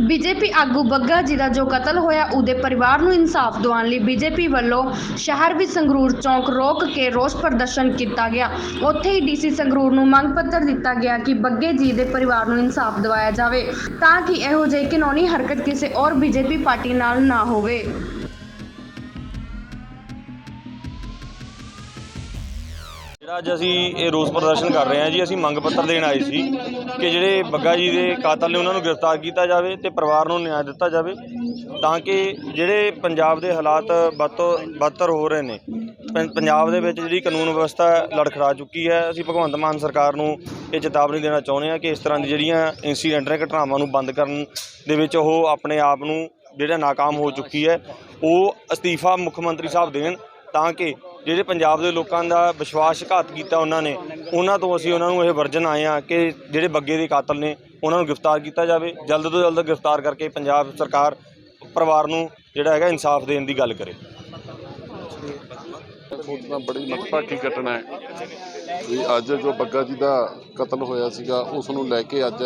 BJP ਆਗੂ ਬੱਗਾ ਜੀ ਦਾ ਜੋ ਕਤਲ ਹੋਇਆ, ਉਹਦੇ ਪਰਿਵਾਰ ਨੂੰ ਇਨਸਾਫ ਦਿਵਾਉਣ ਲਈ ਬੀਜੇਪੀ ਵੱਲੋਂ ਸ਼ਹਿਰ ਵਿੱਚ ਸੰਗਰੂਰ ਚੌਂਕ ਰੋਕ ਕੇ ਰੋਸ ਪ੍ਰਦਰਸ਼ਨ ਕੀਤਾ ਗਿਆ। ਉੱਥੇ ਹੀ ਡੀਸੀ ਸੰਗਰੂਰ ਨੂੰ ਮੰਗ ਪੱਤਰ ਦਿੱਤਾ ਗਿਆ ਕਿ ਬੱਗੇ ਜੀ ਦੇ ਪਰਿਵਾਰ ਨੂੰ ਇਨਸਾਫ ਦਿਵਾਇਆ ਜਾਵੇ, ਤਾਂ ਕਿ ਇਹੋ ਜਿਹੀ ਕਾਨੂੰਨੀ ਹਰਕਤ ਕਿਸੇ ਔਰ ਬੀਜੇਪੀ ਪਾਰਟੀ ਨਾਲ ਨਾ ਹੋਵੇ। ਜਿਹੜਾ ਅੱਜ ਅਸੀਂ ਇਹ ਰੋਸ ਪ੍ਰਦਰਸ਼ਨ ਕਰ ਰਹੇ ਹਾਂ ਜੀ, ਅਸੀਂ ਮੰਗ ਪੱਤਰ ਦੇਣ ਆਏ ਸੀ ਕਿ ਜਿਹੜੇ ਬੱਗਾ ਜੀ ਦੇ ਕਾਤਲ ਨੇ ਉਹਨਾਂ ਨੂੰ ਗ੍ਰਿਫਤਾਰ ਕੀਤਾ ਜਾਵੇ ਤੇ ਪਰਿਵਾਰ ਨੂੰ ਨਿਆਂ ਦਿੱਤਾ ਜਾਵੇ ਤਾਂ ਕਿ ਜਿਹੜੇ ਪੰਜਾਬ ਦੇ ਹਾਲਾਤ ਵੱਧ ਤੋਂ ਬਦਤਰ ਹੋ ਰਹੇ ਨੇ, ਪੰ- ਪੰਜਾਬ ਦੇ ਵਿੱਚ ਜਿਹੜੀ ਕਾਨੂੰਨ ਵਿਵਸਥਾ ਲੜਖੜਾ ਚੁੱਕੀ ਹੈ, ਅਸੀਂ ਭਗਵੰਤ ਮਾਨ ਸਰਕਾਰ ਨੂੰ ਇਹ ਚੇਤਾਵਨੀ ਦੇਣਾ ਚਾਹੁੰਦੇ ਹਾਂ ਕਿ ਇਸ ਤਰ੍ਹਾਂ ਦੀ ਜਿਹੜੀਆਂ ਇਨਸੀਡੈਂਟ ਨੇ, ਘਟਨਾਵਾਂ ਨੂੰ ਬੰਦ ਕਰਨ ਦੇ ਵਿੱਚ ਉਹ ਆਪਣੇ ਆਪ ਨੂੰ ਜਿਹੜਾ ਨਾਕਾਮ ਹੋ ਚੁੱਕੀ ਹੈ, ਉਹ ਅਸਤੀਫਾ ਮੁੱਖ ਮੰਤਰੀ ਸਾਹਿਬ ਦੇਣ ਤਾਂ ਕਿ ਜਿਹੜੇ ਪੰਜਾਬ ਦੇ ਲੋਕਾਂ ਦਾ ਵਿਸ਼ਵਾਸਘਾਤ ਕੀਤਾ ਉਹਨਾਂ ਨੇ, ਉਹਨਾਂ ਤੋਂ ਅਸੀਂ ਉਹਨਾਂ ਨੂੰ ਇਹ ਵਰਜਨ ਆਏ ਆ ਕਿ ਜਿਹੜੇ ਬੱਗੇ ਦੇ ਕਾਤਲ ਨੇ, ਉਹਨਾਂ ਨੂੰ ਗ੍ਰਿਫਤਾਰ ਕੀਤਾ ਜਾਵੇ। ਜਲਦ ਤੋਂ ਜਲਦ ਗ੍ਰਿਫਤਾਰ ਕਰਕੇ ਪੰਜਾਬ ਸਰਕਾਰ ਪਰਿਵਾਰ ਨੂੰ ਜਿਹੜਾ ਹੈਗਾ ਇਨਸਾਫ ਦੇਣ ਦੀ ਗੱਲ ਕਰੇ। ਸੋਚਣਾ ਬੜੀ ਮਤਭਾਗੀ ਘਟਨਾ ਹੈ। ਵੀ ਅੱਜ ਜੋ ਬੱਗਾ ਜੀ ਦਾ ਕਤਲ ਹੋਇਆ ਸੀਗਾ, ਉਸ ਨੂੰ ਲੈ ਕੇ ਅੱਜ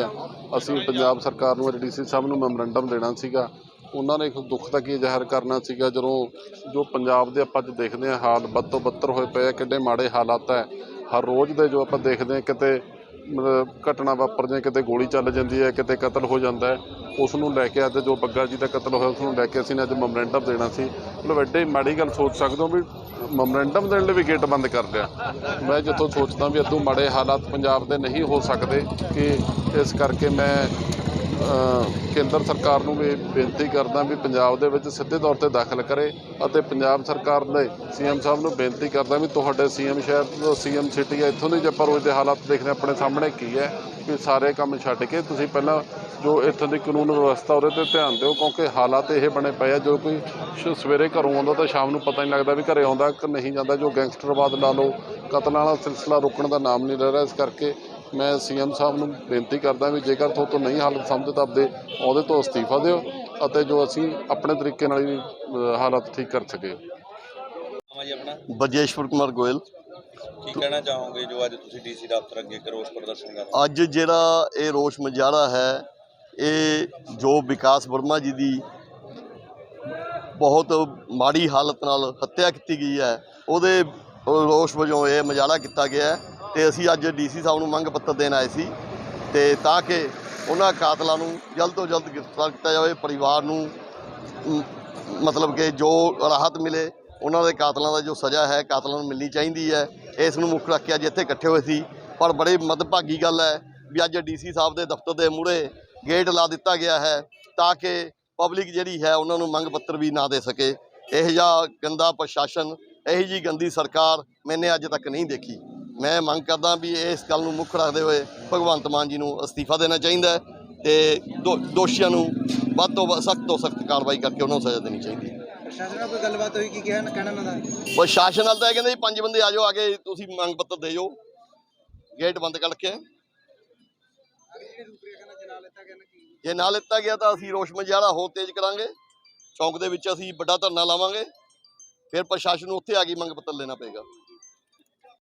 ਅਸੀਂ ਪੰਜਾਬ ਸਰਕਾਰ ਨੂੰ ਡੀਸੀ ਸਾਹਿਬ ਨੂੰ ਮੈਮੋਰੰਡਮ ਦੇਣਾ ਸੀਗਾ। ਉਹਨਾਂ ਨੇ ਇੱਕ ਦੁੱਖ ਦਾ ਕੀ ਜ਼ਾਹਰ ਕਰਨਾ ਸੀਗਾ? ਜਦੋਂ ਜੋ ਪੰਜਾਬ ਦੇ ਆਪਾਂ ਅੱਜ ਦੇਖਦੇ ਹਾਂ, ਹਾਲ ਬਦ ਤੋਂ ਬੱਤਰ ਹੋਏ ਪਏ ਆ ਕਿੰਨੇ ਮਾੜੇ ਹਾਲਾਤ ਹੈ। ਹਰ ਰੋਜ਼ ਦੇ ਜੋ ਆਪਾਂ ਦੇਖਦੇ ਹਾਂ, ਕਿਤੇ ਮਤਲਬ ਘਟਨਾ ਵਾਪਰਦੀਆਂ ਕਿਤੇ ਗੋਲੀ ਚੱਲ ਜਾਂਦੀ ਹੈ, ਕਿਤੇ ਕਤਲ ਹੋ ਜਾਂਦਾ ਹੈ, ਉਸ ਨੂੰ ਲੈ ਕੇ ਅੱਜ ਜੋ ਬੱਗਾ ਜੀ ਦਾ ਕਤਲ ਹੋਇਆ, ਉਸ ਨੂੰ ਲੈ ਕੇ ਅਸੀਂ ਨੇ ਅੱਜ ਮੈਮੋਰੰਡਮ ਦੇਣਾ ਸੀ। ਮਤਲਬ ਐਡੇ ਮਾੜੀ ਗੱਲ ਸੋਚ ਸਕਦੇ ਹੋ ਵੀ ਮੈਮੋਰੰਡਮ ਦੇਣ ਲਈ ਵੀ ਗੇਟ ਬੰਦ ਕਰ ਲਿਆ। ਮੈਂ ਜਿੱਥੋਂ ਸੋਚਦਾ ਵੀ ਇਦੋਂ ਮਾੜੇ ਹਾਲਾਤ ਪੰਜਾਬ ਦੇ ਨਹੀਂ ਹੋ ਸਕਦੇ, ਕਿ ਇਸ ਕਰਕੇ ਮੈਂ ਕੇਂਦਰ ਸਰਕਾਰ ਨੂੰ ਵੀ ਬੇਨਤੀ ਕਰਦਾ ਵੀ ਪੰਜਾਬ ਦੇ ਵਿੱਚ ਸਿੱਧੇ ਤੌਰ ਤੇ ਦਾਖਲ ਕਰੇ ਅਤੇ ਪੰਜਾਬ ਸਰਕਾਰ ਦੇ ਸੀਐਮ ਸਾਹਿਬ ਨੂੰ ਬੇਨਤੀ ਕਰਦਾ ਵੀ ਤੁਹਾਡੇ ਸੀਐਮ ਸ਼ਹਿਰ ਤੋਂ ਸੀਐਮ ਸਿਟੀ ਹੈ, ਇੱਥੋਂ ਦੇ ਜੇ ਆਪਾਂ ਰੋਜ਼ ਦੇ ਹਾਲਾਤ ਦੇਖਦੇ ਹਾਂ, ਆਪਣੇ ਸਾਹਮਣੇ ਕੀ ਹੈ ਕਿ ਸਾਰੇ ਕੰਮ ਛੱਡ ਕੇ ਤੁਸੀਂ ਪਹਿਲਾਂ ਜੋ ਇੱਥੋਂ ਦੀ ਕਾਨੂੰਨ ਵਿਵਸਥਾ ਉਹਦੇ ਤੇ ਧਿਆਨ ਦਿਓ, ਕਿਉਂਕਿ ਹਾਲਾਤ ਇਹ ਬਣੇ ਪਏ ਆ, ਜੋ ਕੋਈ ਸ਼- ਸਵੇਰੇ ਘਰੋਂ ਆਉਂਦਾ ਤਾਂ ਸ਼ਾਮ ਨੂੰ ਪਤਾ ਨਹੀਂ ਲੱਗਦਾ ਵੀ ਘਰੇ ਆਉਂਦਾ ਕਿ ਨਹੀਂ ਜਾਂਦਾ, ਜੋ ਗੈਂਗਸਟਰਵਾਦ ਲਾ ਲਓ, ਕਤਲਾਂ ਵਾਲਾ ਸਿਲਸਿਲਾ ਰੁਕਣ ਦਾ ਨਾਮ ਨਹੀਂ ਲੈ ਰਿਹਾ, ਇਸ ਕਰਕੇ ਮੈਂ ਸੀਐਮ ਸਾਹਿਬ ਨੂੰ ਬੇਨਤੀ ਕਰਦਾ ਵੀ ਜੇਕਰ ਤੁਹਾਡੇ ਤੋਂ ਨਹੀਂ ਹਾਲਤ ਸਮਝਦੇ ਤਾਂ ਆਪਦੇ ਅਹੁਦੇ ਤੋਂ ਅਸਤੀਫਾ ਦਿਓ ਅਤੇ ਜੋ ਅਸੀਂ ਆਪਣੇ ਤਰੀਕੇ ਨਾਲ ਹੀ ਹਾਲਾਤ ਠੀਕ ਕਰ ਸਕੀਏ। ਹਾਂ ਜੀ ਆਪਣਾ? ਬਜੇਸ਼ਵਰ ਕੁਮਾਰ ਗੋਇਲ। ਕੀ ਕਹਿਣਾ ਚਾਹੋਗੇ ਜੋ ਅੱਜ ਤੁਸੀਂ ਡੀਸੀ ਦਫ਼ਤਰ ਅੱਗੇ ਰੋਸ ਪ੍ਰਦਰਸ਼ਨ ਕਰ ਰਹੇ ਅੱਜ ਜਿਹੜਾ ਇਹ ਰੋਸ਼ ਮੁਜ਼ਾਹਰਾ ਹੈ ਇਹ ਜੋ ਵਿਕਾਸ ਵਰਮਾ ਜੀ ਦੀ ਬਹੁਤ ਮਾੜੀ ਹਾਲਤ ਨਾਲ ਹੱਤਿਆ ਕੀਤੀ ਗਈ ਹੈ ਉਹਦੇ ਰੋਸ਼ ਵਜੋਂ ਇਹ ਮੁਜ਼ਾਹਰਾ ਕੀਤਾ ਗਿਆ ਹੈ। ਤੇ ਅਸੀਂ ਅੱਜ ਡੀਸੀ ਸਾਹਿਬ ਨੂੰ ਮੰਗ ਪੱਤਰ ਦੇਣ ਆਏ ਸੀ ਤੇ ਤਾਂ ਕਿ ਉਹਨਾਂ ਕਾਤਲਾਂ ਨੂੰ ਜਲਦ ਤੋਂ ਜਲਦ ਗ੍ਰਿਫਤਾਰ ਕੀਤਾ ਜਾਵੇ ਪਰਿਵਾਰ ਨੂੰ ਮ, ਮਤਲਬ ਕਿ ਜੋ ਰਾਹਤ ਮਿਲੇ ਉਹਨਾਂ ਦੇ ਕਾਤਲਾਂ ਦਾ ਜੋ ਸਜ਼ਾ ਹੈ ਕਾਤਲਾਂ ਨੂੰ ਮਿਲਣੀ ਚਾਹੀਦੀ ਹੈ। ਇਸ ਨੂੰ ਮੁੱਖ ਰੱਖ ਕੇ ਅੱਜ ਇੱਥੇ ਇਕੱਠੇ ਹੋਏ ਸੀ। ਪਰ ਬੜੇ ਮਦਭਾਗੀ ਗੱਲ ਹੈ ਵੀ ਅੱਜ ਡੀਸੀ ਸਾਹਿਬ ਦੇ ਦਫ਼ਤਰ ਦੇ ਮੂਹਰੇ ਗੇਟ ਲਾ ਦਿੱਤਾ ਗਿਆ ਹੈ ਤਾਂ ਕਿ ਪਬਲਿਕ ਜਿਹੜੀ ਹੈ ਉਹਨਾਂ ਨੂੰ ਮੰਗ ਪੱਤਰ ਵੀ ਨਾ ਦੇ ਸਕੇ। ਇਹ ਜਿਹਾ ਗੰਦਾ ਪ੍ਰਸ਼ਾਸਨ ਇਹੋ ਜੀ ਗੰਦੀ ਸਰਕਾਰ ਮੈਨੇ ਅੱਜ ਤੱਕ ਨਹੀਂ ਦੇਖੀ। ਮੈਂ ਮੰਗ ਕਰਦਾ ਵੀ ਇਸ ਗੱਲ ਨੂੰ ਮੁੱਖ ਰੱਖਦੇ ਹੋਏ ਭਗਵੰਤ ਮਾਨ ਜੀ ਨੂੰ ਅਸਤੀਫਾ ਦੇਣਾ ਚਾਹੀਦਾ ਹੈ ਤੇ ਦੋਸ਼ੀਆਂ ਨੂੰ ਵੱਧ ਤੋਂ ਸਖਤ ਤੋਂ ਸਖਤ ਕਾਰਵਾਈ ਕਰਕੇ ਉਹਨਾਂ ਨੂੰ ਸਜ਼ਾ ਦੇਣੀ ਚਾਹੀਦੀ ਹੈ। ਪ੍ਰਸ਼ਾਸਨ ਨਾਲ ਕੋਈ ਗੱਲਬਾਤ ਹੋਈ ਕੀ ਕਿਹਾ ਨਾ ਕਹਿਣਾ ਨਾ ਦਾ? ਪ੍ਰਸ਼ਾਸਨ ਨਾਲ ਤਾਂ ਇਹ ਕਹਿੰਦੇ ਜੀ ਪੰਜ ਬੰਦੇ ਆ ਜਾਓ ਆ ਕੇ ਤੁਸੀਂ ਮੰਗ ਪੱਤਰ ਦੇ ਜਾਓ। ਗੇਟ ਬੰਦ ਕਰਕੇ। ਜੇ ਨਾ ਲਿੱਤਾ ਗਿਆ ਤਾਂ ਅਸੀਂ ਰੋਸ਼ ਮੁਜ਼ਾਹਰਾ ਹੋਰ ਤੇਜ਼ ਕਰਾਂਗੇ। ਚੌਂਕ ਦੇ ਵਿੱਚ ਅਸੀਂ ਵੱਡਾ ਧਰਨਾ ਲਾਵਾਂਗੇ। ਫਿਰ ਪ੍ਰਸ਼ਾਸਨ ਨੂੰ ਉੱਥੇ ਆ ਕੇ ਮੰਗ ਪੱਤਰ ਲੈਣਾ ਪਏਗਾ।